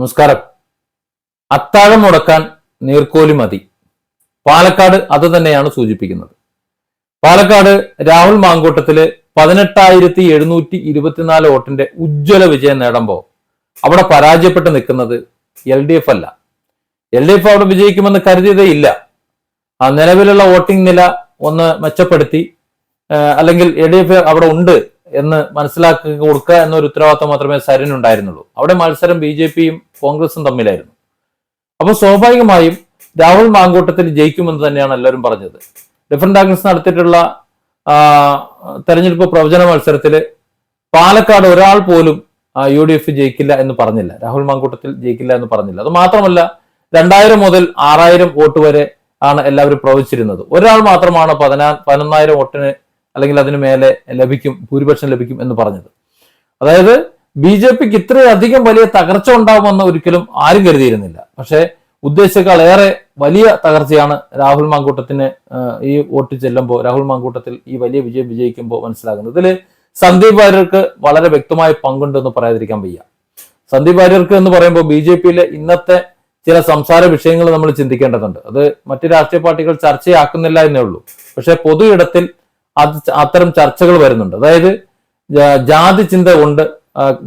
നമസ്കാരം. അത്താഴം മുടക്കാൻ നീർക്കോലി മതി. പാലക്കാട് അത് തന്നെയാണ് സൂചിപ്പിക്കുന്നത്. പാലക്കാട് രാഹുൽ മാങ്കൂട്ടത്തിൽ പതിനെട്ടായിരത്തി എഴുന്നൂറ്റി ഇരുപത്തിനാല് വോട്ടിന്റെ ഉജ്ജ്വല വിജയം നേടുമ്പോൾ അവിടെ പരാജയപ്പെട്ട് നിൽക്കുന്നത് എൽ ഡി എഫ് അല്ല. എൽ ഡി എഫ് അവിടെ വിജയിക്കുമെന്ന് കരുതിയതേ ഇല്ല. ആ നിലവിലുള്ള വോട്ടിംഗ് നില ഒന്ന് മെച്ചപ്പെടുത്തി അല്ലെങ്കിൽ എൽ ഡി എഫ് അവിടെ ഉണ്ട് എന്ന് മനസ്സിലാക്കി കൊടുക്കുക എന്നൊരു ഉത്തരവാദിത്തം മാത്രമേ സരിനുണ്ടായിരുന്നുള്ളൂ അവിടെ മത്സരം ബി ജെ പിയും കോൺഗ്രസും തമ്മിലായിരുന്നു. അപ്പോൾ സ്വാഭാവികമായും രാഹുൽ മാങ്കൂട്ടത്തിൽ ജയിക്കുമെന്ന് തന്നെയാണ് എല്ലാവരും പറഞ്ഞത്. ഡിഫറെന്റ് ആംഗിൾസ് നടത്തിയിട്ടുള്ള തെരഞ്ഞെടുപ്പ് പ്രവചന മത്സരത്തിൽ പാലക്കാട് ഒരാൾ പോലും യു ഡി എഫ് ജയിക്കില്ല എന്ന് പറഞ്ഞില്ല. രാഹുൽ മാങ്കൂട്ടത്തിൽ ജയിക്കില്ല എന്ന് പറഞ്ഞില്ല. അത് മാത്രമല്ല രണ്ടായിരം മുതൽ ആറായിരം വോട്ട് വരെ ആണ് എല്ലാവരും പ്രവചിച്ചിരുന്നത്. ഒരാൾ മാത്രമാണ് പതിനാ പതിനൊന്നായിരം വോട്ടിന് അല്ലെങ്കിൽ അതിന് മേലെ ലഭിക്കും ഭൂരിപക്ഷം ലഭിക്കും എന്ന് പറഞ്ഞത്. അതായത് ബി ജെ പിക്ക് ഇത്രയധികം വലിയ തകർച്ച ഉണ്ടാകുമെന്ന് ഒരിക്കലും ആരും കരുതിയിരുന്നില്ല. പക്ഷേ ഉദ്ദേശിച്ചേക്കാൾ ഏറെ വലിയ തകർച്ചയാണ് രാഹുൽ മാങ്കൂട്ടത്തിന് ഈ വോട്ട് ചെല്ലുമ്പോൾ രാഹുൽ മാങ്കൂട്ടത്തിൽ ഈ വലിയ വിജയം വിജയിക്കുമ്പോൾ മനസ്സിലാകുന്നത്. ഇതിൽ സന്ദീപ് വാര്യർക്ക് വളരെ വ്യക്തമായ പങ്കുണ്ടെന്ന് പറയാതിരിക്കാൻ വയ്യ. സന്ദീപ് വാര്യർക്ക് എന്ന് പറയുമ്പോൾ ബി ജെ പിയിലെ ഇന്നത്തെ ചില സംസാര വിഷയങ്ങൾ നമ്മൾ ചിന്തിക്കേണ്ടതുണ്ട്. അത് മറ്റു രാഷ്ട്രീയ പാർട്ടികൾ ചർച്ചയാക്കുന്നില്ല എന്നേ ഉള്ളൂ. പക്ഷെ പൊതു ഇടത്തിൽ അത് അത്തരം ചർച്ചകൾ വരുന്നുണ്ട്. അതായത് ജാതി ചിന്ത കൊണ്ട്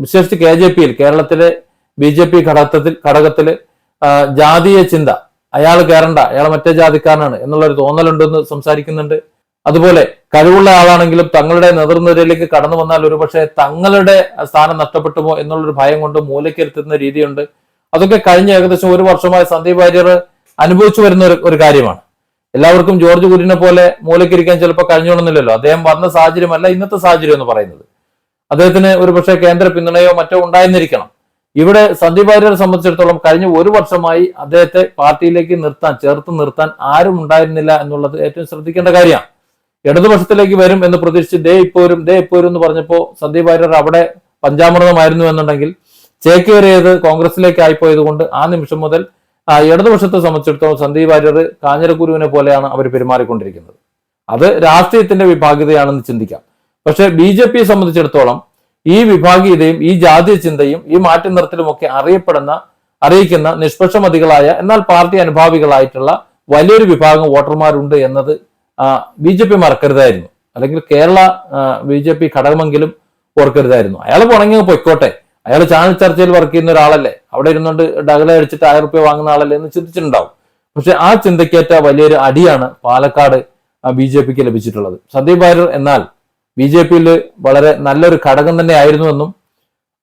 വിശേഷിച്ച് കെ ജെ പിയിൽ കേരളത്തിലെ ബി ജെ പി ഘടകത്തിൽ ഘടകത്തിൽ ജാതീയ ചിന്ത അയാൾ കയറണ്ട അയാൾ മറ്റേ ജാതിക്കാരനാണ് എന്നുള്ള ഒരു തോന്നലുണ്ടെന്ന് സംസാരിക്കുന്നുണ്ട്. അതുപോലെ കഴിവുള്ള ആളാണെങ്കിലും തങ്ങളുടെ നേതൃനിരയിലേക്ക് കടന്നു വന്നാൽ ഒരുപക്ഷെ തങ്ങളുടെ സ്ഥാനം നഷ്ടപ്പെട്ടുമോ എന്നുള്ളൊരു ഭയം കൊണ്ട് മൂലയ്ക്കെത്തുന്ന രീതിയുണ്ട്. അതൊക്കെ കഴിഞ്ഞ ഏകദേശം ഒരു വർഷമായി സന്ദീപ് വാര്യർ അനുഭവിച്ചു വരുന്ന ഒരു കാര്യമാണ്. എല്ലാവർക്കും ജോർജ് കുര്യനെ പോലെ മൂലക്കിരിക്കാൻ ചിലപ്പോൾ കഴിഞ്ഞോണമെന്നില്ലല്ലോ അദ്ദേഹം വന്ന സാഹചര്യമല്ല ഇന്നത്തെ സാഹചര്യം എന്ന് പറയുന്നത്. അദ്ദേഹത്തിന് ഒരുപക്ഷെ കേന്ദ്ര പിന്തുണയോ മറ്റോ ഉണ്ടായിരുന്നിരിക്കണം. ഇവിടെ സന്ദീപ് വാര്യരെ സംബന്ധിച്ചിടത്തോളം കഴിഞ്ഞ ഒരു വർഷമായി അദ്ദേഹത്തെ പാർട്ടിയിലേക്ക് നിർത്താൻ ചേർത്ത് നിർത്താൻ ആരും ഉണ്ടായിരുന്നില്ല എന്നുള്ളത് ഏറ്റവും ശ്രദ്ധിക്കേണ്ട കാര്യമാണ്. ഇടതുപക്ഷത്തിലേക്ക് വരും എന്ന് പ്രതീക്ഷിച്ച് ദേ ഇപ്പോരും ദേ ഇപ്പോരും എന്ന് പറഞ്ഞപ്പോൾ സന്ദീപ് വാര്യർ അവിടെ പഞ്ചാമൃതമായിരുന്നു എന്നുണ്ടെങ്കിൽ ചേക്കേറിയത് കോൺഗ്രസിലേക്ക് ആയിപ്പോയത് കൊണ്ട് ആ നിമിഷം മുതൽ ഇടതുപക്ഷത്തെ സംബന്ധിച്ചിടത്തോളം സന്ദീപ് വാര്യർ കാഞ്ഞിരക്കുരുവിനെ പോലെയാണ് അവർ പെരുമാറിക്കൊണ്ടിരിക്കുന്നത്. അത് രാഷ്ട്രീയത്തിന്റെ വിഭാഗീയതയാണെന്ന് ചിന്തിക്കാം. പക്ഷേ ബി ജെ പിയെ സംബന്ധിച്ചിടത്തോളം ഈ വിഭാഗീയതയും ഈ ജാതീയ ചിന്തയും ഈ മാറ്റി നിർത്തലുമൊക്കെ അറിയപ്പെടുന്ന അറിയിക്കുന്ന നിഷ്പക്ഷമതികളായ എന്നാൽ പാർട്ടി അനുഭാവികളായിട്ടുള്ള വലിയൊരു വിഭാഗം വോട്ടർമാരുണ്ട് എന്നത് ബി ജെ പി മറക്കരുതായിരുന്നു അല്ലെങ്കിൽ കേരള ബി ജെ പി ഘടകമെങ്കിലും ഓർക്കരുതായിരുന്നു അയാൾ പുണങ്ങി പൊയ്ക്കോട്ടെ. അയാൾ ചാനൽ ചർച്ചയിൽ വർക്ക് ചെയ്യുന്ന ഒരാളല്ലേ? അവിടെ ഇരുന്നുകൊണ്ട് ഡഗല അടിച്ചിട്ട് ആയിരം റുപ്യ വാങ്ങുന്ന ആളല്ലേ എന്ന് ചിന്തിച്ചിട്ടുണ്ടാവും. പക്ഷെ ആ ചിന്തക്കേറ്റ വലിയൊരു അടിയാണ് പാലക്കാട് ബി ജെ പിക്ക് ലഭിച്ചിട്ടുള്ളത്. സന്ദീപ് വാര്യർ എന്നാൽ ബി ജെ പിയിൽ വളരെ നല്ലൊരു ഘടകം തന്നെ ആയിരുന്നുവെന്നും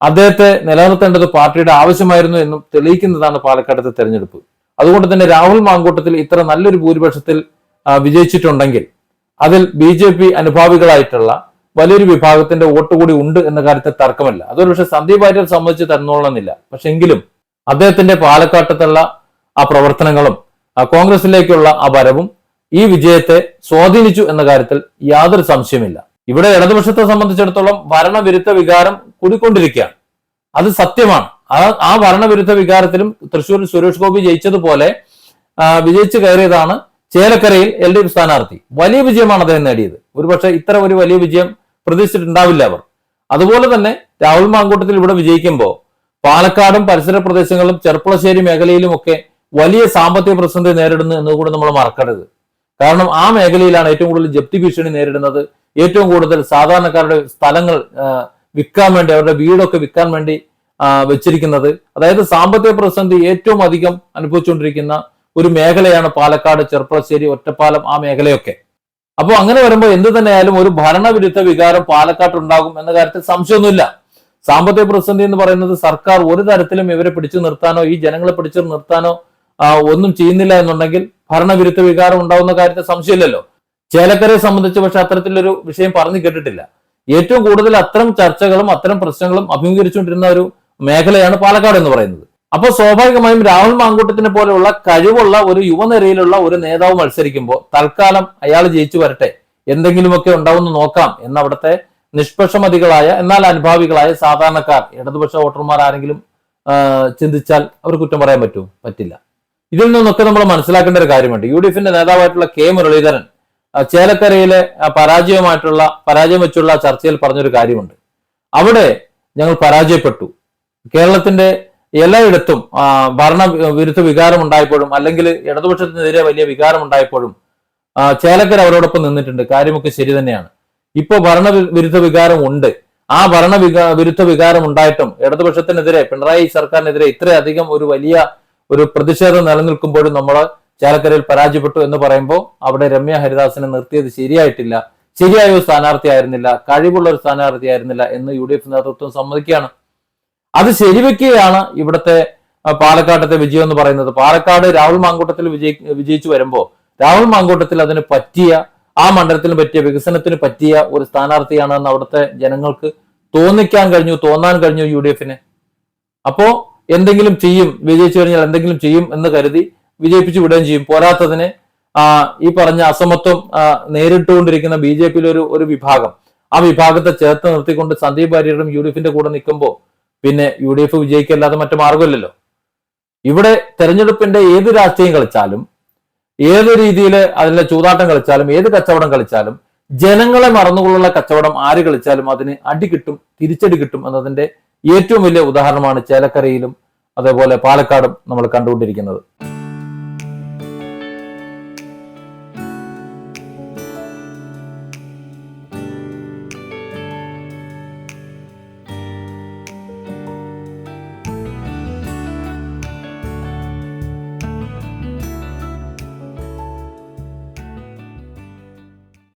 അദ്ദേഹത്തെ നിലനിർത്തേണ്ടത് പാർട്ടിയുടെ ആവശ്യമായിരുന്നു എന്നും തെളിയിക്കുന്നതാണ് പാലക്കാടത്തെ തെരഞ്ഞെടുപ്പ്. അതുകൊണ്ട് തന്നെ രാഹുൽ മാങ്കൂട്ടത്തിൽ ഇത്ര നല്ലൊരു ഭൂരിപക്ഷത്തിൽ വിജയിച്ചിട്ടുണ്ടെങ്കിൽ അതിൽ ബി ജെ പി അനുഭാവികളായിട്ടുള്ള വലിയൊരു വിഭാഗത്തിന്റെ വോട്ട് കൂടി ഉണ്ട് എന്ന കാര്യത്തിൽ തർക്കമല്ല. അതൊരു പക്ഷെ സന്ദീപ് വാര്യർ സംബന്ധിച്ച് തന്നോളണമെന്നില്ല പക്ഷെ എങ്കിലും അദ്ദേഹത്തിന്റെ പാലക്കാട്ടത്തുള്ള ആ പ്രവർത്തനങ്ങളും ആ കോൺഗ്രസിലേക്കുള്ള ആ വരവും ഈ വിജയത്തെ സ്വാധീനിച്ചു എന്ന കാര്യത്തിൽ യാതൊരു സംശയമില്ല ഇവിടെ ഇടതുപക്ഷത്തെ സംബന്ധിച്ചിടത്തോളം ഭരണവിരുദ്ധ വികാരം കൂടിക്കൊണ്ടിരിക്കുകയാണ്. അത് സത്യമാണ്. ആ ആ ഭരണവിരുദ്ധ വികാരത്തിലും തൃശ്ശൂരിൽ സുരേഷ് ഗോപി ജയിച്ചതുപോലെ വിജയിച്ചു കയറിയതാണ് ചേലക്കരയിൽ എൽ ഡി എഫ് സ്ഥാനാർത്ഥി. വലിയ വിജയമാണ് അദ്ദേഹം നേടിയത്. ഒരുപക്ഷെ ഇത്ര ഒരു വലിയ വിജയം പ്രതീക്ഷിച്ചിട്ടുണ്ടാവില്ല അവർ. അതുപോലെ തന്നെ രാഹുൽ മാങ്കൂട്ടത്തിൽ ഇവിടെ വിജയിക്കുമ്പോൾ പാലക്കാടും പരിസര പ്രദേശങ്ങളും ചെർപ്പളശ്ശേരി മേഖലയിലുമൊക്കെ വലിയ സാമ്പത്തിക പ്രതിസന്ധി നേരിടുന്നു എന്നുകൂടി നമ്മൾ മറക്കരുത്. കാരണം ആ മേഖലയിലാണ് ഏറ്റവും കൂടുതൽ ജപ്തി ഭീഷണി നേരിടുന്നത്. ഏറ്റവും കൂടുതൽ സാധാരണക്കാരുടെ സ്ഥലങ്ങൾ വിൽക്കാൻ വേണ്ടി അവരുടെ വീടൊക്കെ വിൽക്കാൻ വേണ്ടി വെച്ചിരിക്കുന്നത്. അതായത് സാമ്പത്തിക പ്രതിസന്ധി ഏറ്റവും അധികം അനുഭവിച്ചുകൊണ്ടിരിക്കുന്ന ഒരു മേഖലയാണ് പാലക്കാട് ചെർപ്പളശ്ശേരി ഒറ്റപ്പാലം ആ മേഖലയൊക്കെ. അപ്പോൾ അങ്ങനെ വരുമ്പോൾ എന്ത് തന്നെയായാലും ഒരു ഭരണവിരുദ്ധ വികാരം പാലക്കാട്ട് ഉണ്ടാകും എന്ന കാര്യത്തിൽ സംശയമൊന്നുമില്ല. സാമ്പത്തിക പ്രതിസന്ധി എന്ന് പറയുന്നത് സർക്കാർ ഒരു തരത്തിലും ഇവരെ പിടിച്ചു നിർത്താനോ ഈ ജനങ്ങളെ പിടിച്ചു നിർത്താനോ ഒന്നും ചെയ്യുന്നില്ല എന്നുണ്ടെങ്കിൽ ഭരണവിരുദ്ധ വികാരം ഉണ്ടാകുന്ന കാര്യത്തിൽ സംശയമില്ലല്ലോ. ചേലക്കരയെ സംബന്ധിച്ച് പക്ഷെ അത്തരത്തിലൊരു വിഷയം പറഞ്ഞു കേട്ടിട്ടില്ല. ഏറ്റവും കൂടുതൽ അത്തരം ചർച്ചകളും അത്തരം പ്രശ്നങ്ങളും അഭിമുഖീകരിച്ചുകൊണ്ടിരുന്ന ഒരു മേഖലയാണ് പാലക്കാട് എന്ന് പറയുന്നത്. അപ്പോൾ സ്വാഭാവികമായും രാഹുൽ മാങ്കൂട്ടത്തിനെ പോലെയുള്ള കഴിവുള്ള ഒരു യുവനിരയിലുള്ള ഒരു നേതാവ് മത്സരിക്കുമ്പോൾ തൽക്കാലം അയാൾ ജയിച്ചു വരട്ടെ. എന്തെങ്കിലുമൊക്കെ ഉണ്ടാവും നോക്കാം എന്ന അവിടുത്തെ നിഷ്പക്ഷമതികളായ എന്നാൽ അനുഭാവികളായ സാധാരണക്കാർ ഇടതുപക്ഷ വോട്ടർമാർ ആരെങ്കിലും ചിന്തിച്ചാൽ അവർ കുറ്റം പറയാൻ പറ്റുമോ പറ്റില്ല. ഇതിൽ നിന്നൊക്കെ നമ്മൾ മനസ്സിലാക്കേണ്ട ഒരു കാര്യമുണ്ട്. യു ഡി എഫിന്റെ നേതാവായിട്ടുള്ള കെ മുരളീധരൻ ചേലക്കരയിലെ പരാജയമായിട്ടുള്ള പരാജയം വെച്ചുള്ള ചർച്ചയിൽ പറഞ്ഞൊരു കാര്യമുണ്ട്. അവിടെ ഞങ്ങൾ പരാജയപ്പെട്ടു. കേരളത്തിന്റെ എല്ലായിടത്തും ഭരണ വിരുദ്ധ വികാരം ഉണ്ടായപ്പോഴും അല്ലെങ്കിൽ ഇടതുപക്ഷത്തിനെതിരെ വലിയ വികാരം ഉണ്ടായപ്പോഴും ചേലക്കർ അവരോടൊപ്പം നിന്നിട്ടുണ്ട്. കാര്യമൊക്കെ ശരി തന്നെയാണ്. ഇപ്പോ ഭരണ വിരുദ്ധ വികാരം ഉണ്ട് ആ ഭരണ വിരുദ്ധ വികാരം ഉണ്ടായിട്ടും ഇടതുപക്ഷത്തിനെതിരെ പിണറായി സർക്കാരിനെതിരെ ഇത്രയധികം ഒരു വലിയ ഒരു പ്രതിഷേധം നിലനിൽക്കുമ്പോഴും നമ്മൾ ചേലക്കരയിൽ പരാജയപ്പെട്ടു എന്ന് പറയുമ്പോൾ അവിടെ രമ്യ ഹരിദാസിനെ നിർത്തിയത് ശരിയായിട്ടില്ല. ശരിയായ ഒരു സ്ഥാനാർത്ഥി ആയിരുന്നില്ല കഴിവുള്ള ഒരു സ്ഥാനാർത്ഥി ആയിരുന്നില്ല എന്ന് യു ഡി എഫ് നേതൃത്വം സമ്മതിക്കുകയാണ്. അത് ശരിവെക്കുകയാണ് ഇവിടുത്തെ പാലക്കാട്ടത്തെ വിജയം എന്ന് പറയുന്നത്. പാലക്കാട് രാഹുൽ മാങ്കൂട്ടത്തിൽ വിജയി വിജയിച്ചു വരുമ്പോൾ രാഹുൽ മാങ്കൂട്ടത്തിൽ അതിന് പറ്റിയ ആ മണ്ഡലത്തിന് പറ്റിയ വികസനത്തിന് പറ്റിയ ഒരു സ്ഥാനാർത്ഥിയാണ് എന്ന് അവിടുത്തെ ജനങ്ങൾക്ക് തോന്നിക്കാൻ കഴിഞ്ഞു തോന്നാൻ കഴിഞ്ഞു യു ഡി എഫിന് അപ്പോ എന്തെങ്കിലും ചെയ്യും വിജയിച്ചു കഴിഞ്ഞാൽ എന്തെങ്കിലും ചെയ്യും എന്ന് കരുതി വിജയിപ്പിച്ചു വിടുകയും ചെയ്യും. പോരാത്തതിന് ഈ പറഞ്ഞ അസമത്വം നേരിട്ടുകൊണ്ടിരിക്കുന്ന ബി ജെ പിയിലെ ഒരു ഒരു വിഭാഗം. ആ വിഭാഗത്തെ ചേർത്ത് നിർത്തിക്കൊണ്ട് സന്ദീപ് വാര്യരും യു ഡി എഫിന്റെ കൂടെ നിൽക്കുമ്പോൾ പിന്നെ യു ഡി എഫ് വിജയിക്കല്ലാതെ മറ്റു മാർഗമില്ലല്ലോ ഇവിടെ തെരഞ്ഞെടുപ്പിന്റെ ഏത് രാഷ്ട്രീയം കളിച്ചാലും ഏത് രീതിയിൽ അതിന്റെ ചൂതാട്ടം കളിച്ചാലും ഏത് കച്ചവടം കളിച്ചാലും ജനങ്ങളെ മറന്നുകൊള്ളുള്ള കച്ചവടം ആര് കളിച്ചാലും അതിന് അടി കിട്ടും തിരിച്ചടി കിട്ടും എന്നതിന്റെ ഏറ്റവും വലിയ ഉദാഹരണമാണ് ചേലക്കരയിലും അതേപോലെ പാലക്കാടും നമ്മൾ കണ്ടുകൊണ്ടിരിക്കുന്നത്.